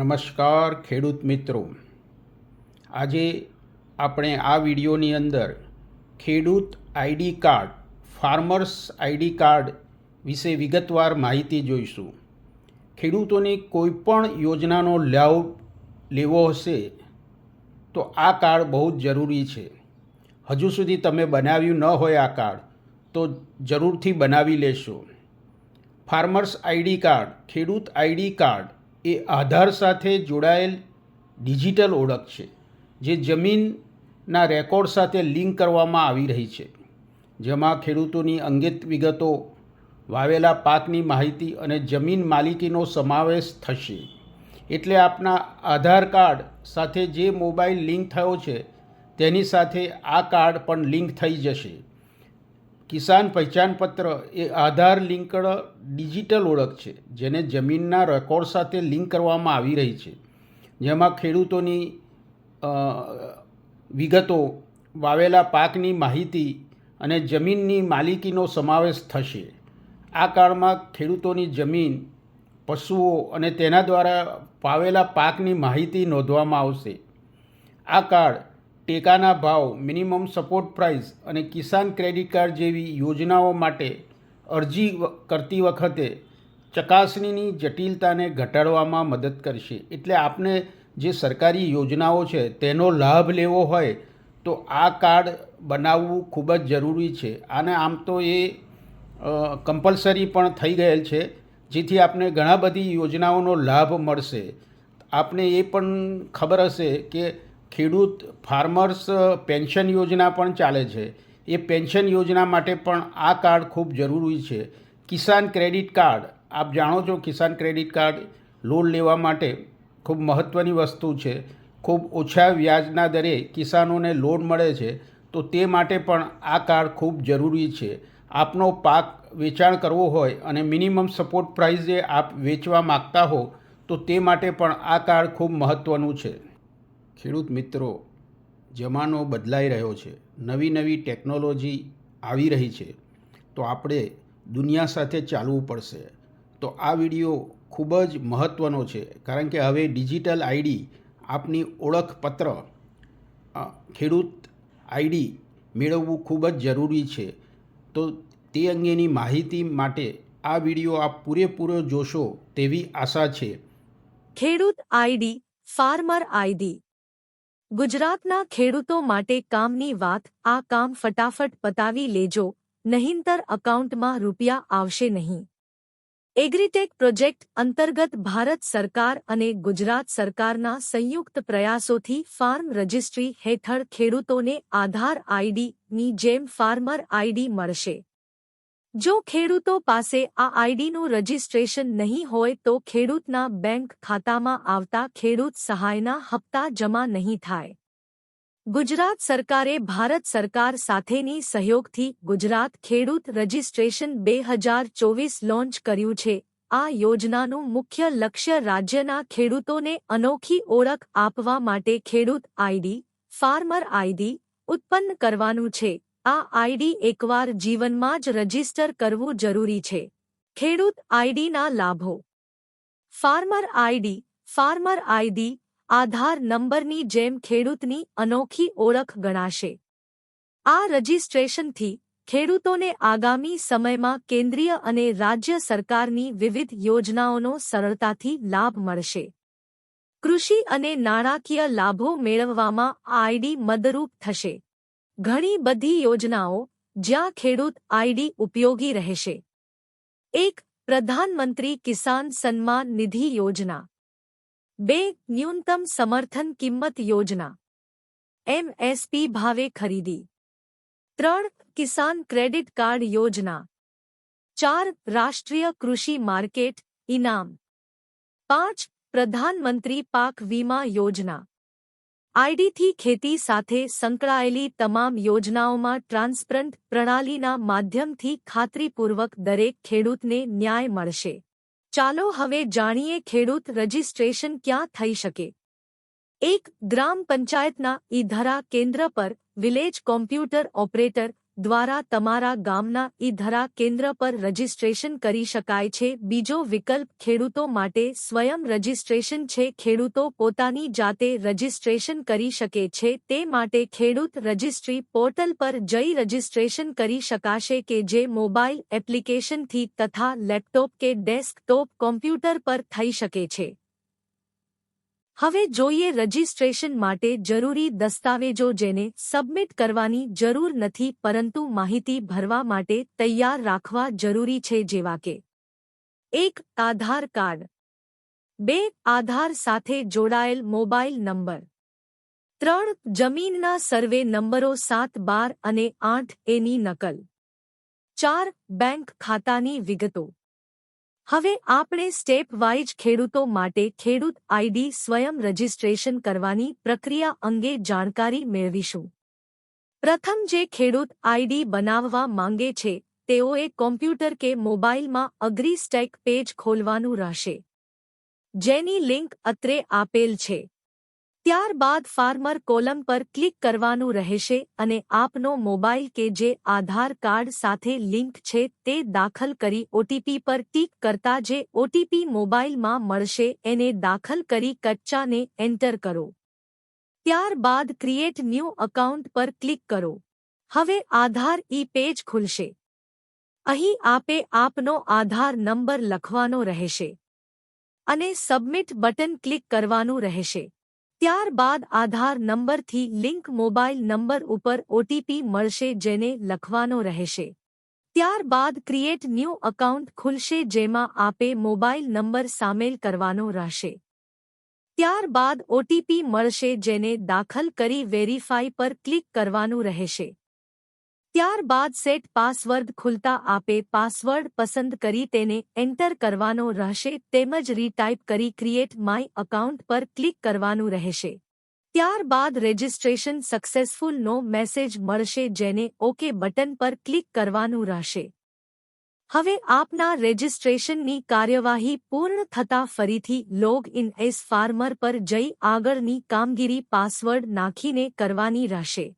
નમસ્કાર ખેડૂત મિત્રો. આજે આપણે આ વિડીયોની અંદર ખેડૂત ID card, farmers ID card વિશે વિગતવાર માહિતી જોઈશું. ખેડૂતોને કોઈપણ યોજનાનો લાભ લેવો હશે તો આ કાર્ડ બહુ જ જરૂરી છે. હજુ સુધી તમે બનાવ્યું ન હોય આ કાર્ડ તો જરૂરથી બનાવી લેશો. ફાર્મર્સ આઈડી કાર્ડ, ખેડૂત આઈડી કાર્ડ એ આધાર સાથે જોડાયેલ ડિજિટલ ઓળખ છે, જે જમીનના રેકોર્ડ સાથે લિંક કરવામાં આવી રહી છે. જેમાં ખેડૂતોની અંગત વિગતો, વાવેલા પાકની માહિતી અને જમીન માલિકીનો સમાવેશ થશે. એટલે આપના આધાર કાર્ડ સાથે જે મોબાઈલ લિંક થયો છે, તેની સાથે આ કાર્ડ પણ લિંક થઈ જશે. કિસાન પહેચાનપત્ર એ આધાર લિંકડ ડિજિટલ ઓળખ છે, જેને જમીનના રેકોર્ડ સાથે લિંક કરવામાં આવી રહી છે. જેમાં ખેડૂતોની વિગતો, વાવેલા પાકની માહિતી અને જમીનની માલિકીનો સમાવેશ થશે. આ કાળમાં ખેડૂતોની જમીન, પશુઓ અને તેના દ્વારા પાવેલા પાકની માહિતી નોંધવામાં આવશે. આ કાર્ડ ટેકાના ભાવ, મિનિમમ સપોર્ટ પ્રાઇસ અને કિસાન ક્રેડિટ કાર્ડ જેવી યોજનાઓ માટે અરજી કરતી વખતે ચકાસણીની જટિલતાને ઘટાડવામાં મદદ કરશે. એટલે આપને જે સરકારી યોજનાઓ છે તેનો લાભ લેવો હોય તો આ કાર્ડ બનાવવું ખૂબ જ જરૂરી છે. અને આમ તો એ કમ્પલસરી પણ થઈ ગયેલ છે, જેથી આપને ઘણા બધી યોજનાઓનો લાભ મળશે. આપને એ પણ ખબર હશે કે ખેડૂત ફાર્મર્સ પેન્શન યોજના પણ ચાલે છે. એ પેન્શન યોજના માટે પણ આ કાર્ડ ખૂબ જરૂરી છે. કિસાન ક્રેડિટ કાર્ડ, આપ જાણો છો કિસાન ક્રેડિટ કાર્ડ લોન લેવા માટે ખૂબ મહત્ત્વની વસ્તુ છે. ખૂબ ઓછા વ્યાજના દરે કિસાનોને લોન મળે છે. તો તે માટે પણ આ કાર્ડ ખૂબ જરૂરી છે. આપનો પાક વેચાણ કરવો હોય અને મિનિમમ સપોર્ટ પ્રાઇઝે આપ વેચવા માગતા હો, તો તે માટે પણ આ કાર્ડ ખૂબ મહત્ત્વનું છે. ખેડૂત મિત્રો, જમાનો બદલાઈ રહ્યો છે. નવી નવી ટેકનોલોજી આવી રહી છે. તો આપણે દુનિયા સાથે ચાલવું પડશે. તો આ વીડિયો ખૂબ જ મહત્ત્વનો છે. કારણ કે હવે ડિજિટલ આઈડી આપની ઓળખપત્ર ખેડૂત આઈડી મેળવવું ખૂબ જ જરૂરી છે. તો તે અંગેની માહિતી માટે આ વીડિયો આપ પૂરેપૂરો જોશો તેવી આશા છે. ખેડૂત આઈડી, ફાર્મર આઈડી. ગુજરાતના ખેડૂતો માટે કામની વાત, આ કામ ફટાફટ પતાવી લેજો, નહીંતર અકાઉન્ટમાં રૂપિયા આવશે નહીં. એગ્રીટેક પ્રોજેક્ટ અંતર્ગત ભારત સરકાર અને ગુજરાત સરકારના સંયુક્ત પ્રયાસોથી ફાર્મ રજિસ્ટ્રી હેઠળ ખેડૂતોને આધાર આઈડીની જેમ ફાર્મર આઈડી મળશે. જો ખેડૂતો પાસે આ આઈડીનું રજિસ્ટ્રેશન નહીં હોય તો ખેડૂતના બેંક ખાતામાં આવતા ખેડૂત સહાયના હપ્તા જમા નહીં થાય. ગુજરાત સરકારે ભારત સરકાર સાથેની સહયોગથી ગુજરાત ખેડૂત રજિસ્ટ્રેશન બે હજાર ચોવીસ લોન્ચ કર્યું છે. આ યોજનાનું મુખ્ય લક્ષ્ય રાજ્યના ખેડૂતોને અનોખી ઓળખ આપવા માટે ખેડૂત આઈડી, ફાર્મર આઈડી ઉત્પન્ન કરવાનું છે. આ આઈડી એકવાર જીવનમાં જ રજિસ્ટર કરવું જરૂરી છે. ખેડૂત આઈડીના લાભો. Farmer ID. Farmer ID Aadhaar નંબરની જેમ ખેડૂતની અનોખી ઓળખ ગણાશે. આ રજિસ્ટ્રેશનથી ખેડૂતોને આગામી સમયમાં કેન્દ્રીય અને રાજ્ય સરકારની વિવિધ યોજનાઓનો સરળતાથી લાભ મળશે. કૃષિ અને નાણાકીય લાભો મેળવવામાં આઈડી મદરૂપ થશે. ઘણી બધી યોજનાઓ જ્યાં ખેડૂત આઈડી ઉપયોગી રહેશે. એક, પ્રધાનમંત્રી કિસાન સન્માન નિધિ યોજના. બે, ન્યૂનતમ સમર્થન કિંમત યોજના. એમએસપી ભાવે ખરીદી. ત્રણ, કિસાન ક્રેડિટ કાર્ડ યોજના. ચાર, રાષ્ટ્રીય કૃષિ માર્કેટ ઇનામ. પાંચ, પ્રધાનમંત્રી પાક વીમા યોજના. આઈડીથી ખેતી સાથે સંકળાયેલી તમામ યોજનાઓમાં ટ્રાન્સપરન્ટ પ્રણાલીના માધ્યમથી ખાતરીપૂર્વક દરેક ખેડૂતને ન્યાય મળશે. ચાલો હવે જાણીએ ખેડૂત રજિસ્ટ્રેશન ક્યાં થઈ શકે. એક ગ્રામ પંચાયતના ઈ ધરા કેન્દ્ર પર વિલેજ કોમ્પ્યુટર ઓપરેટર દ્વારા તમારા ગામના ઈ ધરા કેન્દ્ર પર રજીસ્ટ્રેશન કરી શકાય છે. બીજો વિકલ્પ ખેડૂતો માટે સ્વયં રજીસ્ટ્રેશન છે. ખેડૂતો પોતાની જાતે રજીસ્ટ્રેશન કરી શકે છે. તે માટે ખેડૂત રજિસ્ટ્રી પોર્ટલ પર જઈ રજીસ્ટ્રેશન કરી શકાશે કે જે મોબાઈલ એપ્લિકેશનથી તથા લેપટોપ કે ડેસ્કટોપ કોમ્પ્યુટર પર થઈ શકે છે. હવે જોઈએ રજિસ્ટ્રેશન માટે જરૂરી દસ્તાવેજો જેને સબમિટ કરવાની જરૂર નથી પરંતુ માહિતી ભરવા માટે તૈયાર રાખવા જરૂરી છે જેવા કે એક, આધાર કાર્ડ. બે, આધાર સાથે જોડાયેલ મોબાઈલ નંબર. ત્રણ, જમીનના સર્વે નંબરો સાત, બાર અને આઠ એની નકલ. ચાર, બેંક ખાતાની વિગતો. હવે આપણે સ્ટેપ વાઇઝ ખેડૂતો માટે ખેડૂત આઈડી સ્વયં રજીસ્ટ્રેશન કરવાની પ્રક્રિયા અંગે જાણકારી મેળવીશું. પ્રથમ જે ખેડૂત આઈડી બનાવવા માંગે છે, તેઓએ કોમ્પ્યુટર કે મોબાઈલમાં અગ્રી સ્ટેક પેજ ખોલવાનું રહેશે. જેની લિંક અત્રે આપેલ છે. ત્યારબાદ ફાર્મર કોલમ પર ક્લિક કરવાનું રહેશે અને આપનો મોબાઈલ કે જે આધાર કાર્ડ સાથે લિંક છે તે દાખલ કરી ઓટીપી પર ટીક કરતા જે ઓટીપી મોબાઈલમાં મળશે એને દાખલ કરી કચ્ચાને એન્ટર કરો. ત્યારબાદ ક્રિએટ ન્યૂ અકાઉન્ટ પર ક્લિક કરો. હવે આધાર ઈ પેજ ખુલશે. અહીં આપે આપનો આધાર નંબર લખવાનો રહેશે. અને સબમિટ બટન ક્લિક કરવાનું રહેશે. ત્યારબાદ આધાર નંબરથી લિંક મોબાઈલ નંબર ઉપર ઓટીપી મળશે જેને લખવાનો રહેશે. ત્યારબાદ ક્રિએટ ન્યૂ અકાઉન્ટ ખુલશે જેમાં આપે મોબાઈલ નંબર સામેલ કરવાનો રહેશે. ત્યારબાદ ઓટીપી મળશે જેને દાખલ કરી વેરીફાઈ પર ક્લિક કરવાનું રહેશે. ત્યારબાદ સેટ પાસવર્ડ ખુલતા આપે પાસવર્ડ પસંદ કરી તેને એન્ટર કરવાનો રહેશે તેમજ રીટાઈપ કરી ક્રિએટ માય અકાઉન્ટ પર ક્લિક કરવાનું રહેશે. ત્યારબાદ રજિસ્ટ્રેશન સક્સેસફુલનો મેસેજ મળશે જેને ઓકે બટન પર ક્લિક કરવાનું રહેશે. હવે આપના રજિસ્ટ્રેશનની કાર્યવાહી પૂર્ણ થતાં ફરીથી લોગ ઇન એસ ફાર્મર પર જઈ આગળની કામગીરી પાસવર્ડ નાખીને કરવાની રહેશે.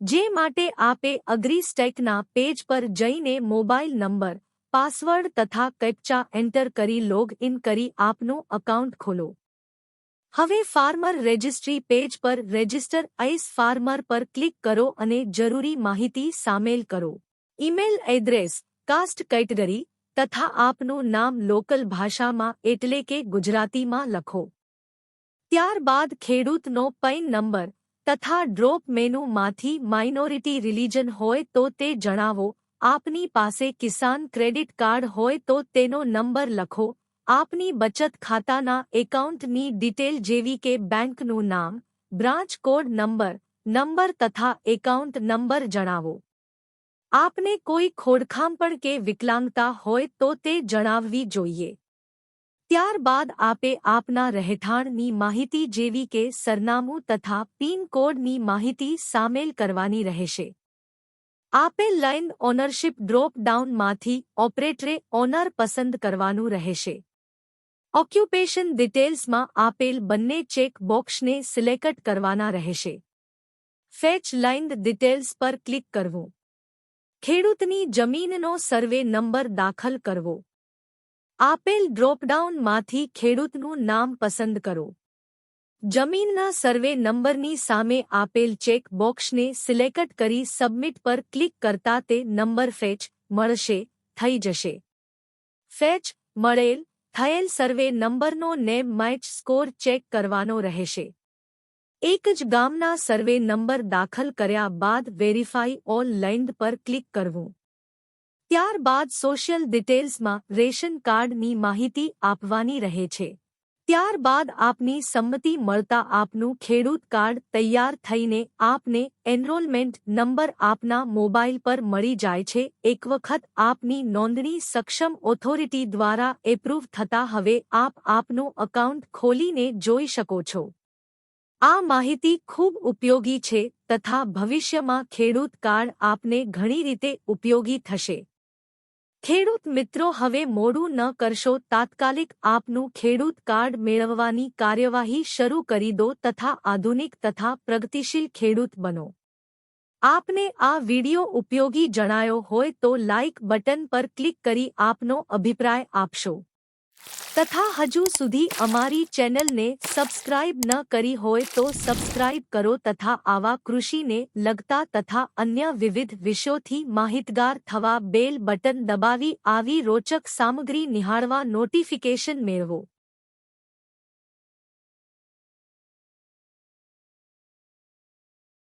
જે માટે આપે અગ્રી સ્ટેકના પેજ પર જઈને મોબાઈલ નંબર, પાસવર્ડ તથા કેપ્ચા એન્ટર કરી લોગ ઇન કરી આપનું અકાઉન્ટ ખોલો. હવે ફાર્મર રજિસ્ટ્રી પેજ પર રજિસ્ટર આઈસ ફાર્મર પર ક્લિક કરો અને જરૂરી માહિતી સામેલ કરો. ઈમેલ એડ્રેસ, કાસ્ટ કેટેગરી તથા આપનું નામ લોકલ ભાષામાં એટલે કે ગુજરાતીમાં લખો. ત્યારબાદ ખેડૂતનો પૈન નંબર તથા ડ્રોપ મેનુમાંથી માઇનોરિટી રિલીજન હોય તો તે જણાવો. આપની પાસે કિસાન ક્રેડિટ કાર્ડ હોય તો તેનો નંબર લખો. આપની બચત ખાતાના એકાઉન્ટની ડિટેલ જેવી કે બેંકનું નામ, બ્રાન્ચ કોડ નંબર નંબર તથા એકાઉન્ટ નંબર જણાવો. આપને કોઈ ખોડખાંપણ કે વિકલાંગતા હોય તો તે જણાવવી જોઈએ. ત્યારબાદ આપે આપના રહેઠાણની માહિતી જેવી કે સરનામું તથા પિનકોડની માહિતી સામેલ કરવાની રહેશે. આપેલ લાઇન ઓનરશિપ ડ્રોપ ડાઉનમાંથી ઓપરેટરે ઓનર પસંદ કરવાનું રહેશે. ઓક્યુપેશન ડિટેલ્સમાં આપેલ બંને ચેક બોક્સને સિલેક્ટ કરવાના રહેશે. ફેચ લાઇન ડિટેલ્સ પર ક્લિક કરવું. ખેડૂતની જમીનનો સર્વે નંબર દાખલ કરવો. આપેલ ડ્રોપડાઉનમાંથી ખેડૂતનું નામ પસંદ કરો. જમીનના સર્વે નંબરની સામે આપેલ ચેક બોક્સને સિલેક્ટ કરી સબમિટ પર ક્લિક કરતા તે નંબર ફેચ મળશે, થઈ જશે. ફેચ મળેલ થયેલ સર્વે નંબરનો નેમ મેચ સ્કોર ચેક કરવાનો રહેશે. એક જ ગામના સર્વે નંબર દાખલ કર્યા બાદ વેરીફાઈ ઓલ લેન્ડ પર ક્લિક કરવું. ત્યારબાદ સોશિયલ ડિટેલ્સમાં રેશન કાર્ડની માહિતી આપવાની રહે છે. ત્યારબાદ આપની સંમતિ મળતા આપનું ખેડૂત કાર્ડ તૈયાર થઈને આપને એનરોલમેન્ટ નંબર આપના મોબાઈલ પર મળી જાય છે. એક વખત આપની નોંધણી સક્ષમ ઓથોરિટી દ્વારા એપ્રૂવ થતા હવે આપ આપનું અકાઉન્ટ ખોલીને જોઈ શકો છો. આ માહિતી ખૂબ ઉપયોગી છે તથા ભવિષ્યમાં ખેડૂત કાર્ડ આપને ઘણી રીતે ઉપયોગી થશે. ખેડૂત મિત્રો, હવે મોડું ન કરશો. તાત્કાલિક આપનું ખેડૂત કાર્ડ મેળવવાની કાર્યવાહી શરૂ કરી દો તથા આધુનિક તથા પ્રગતિશીલ ખેડૂત બનો. આપને આ વિડિયો ઉપયોગી જણાયો હોય તો લાઇક બટન પર ક્લિક કરી આપનો અભિપ્રાય આપશો. તથા હજુ સુધી અમારી ચેનલને સબસ્ક્રાઇબ ન કરી હોય તો સબસ્ક્રાઇબ કરો તથા આવા કૃષિને લગતા તથા અન્ય વિવિધ વિષયોથી માહિતગાર થવા બેલ બટન દબાવી આવી રોચક સામગ્રી નિહાળવા નોટિફિકેશન મેળવો.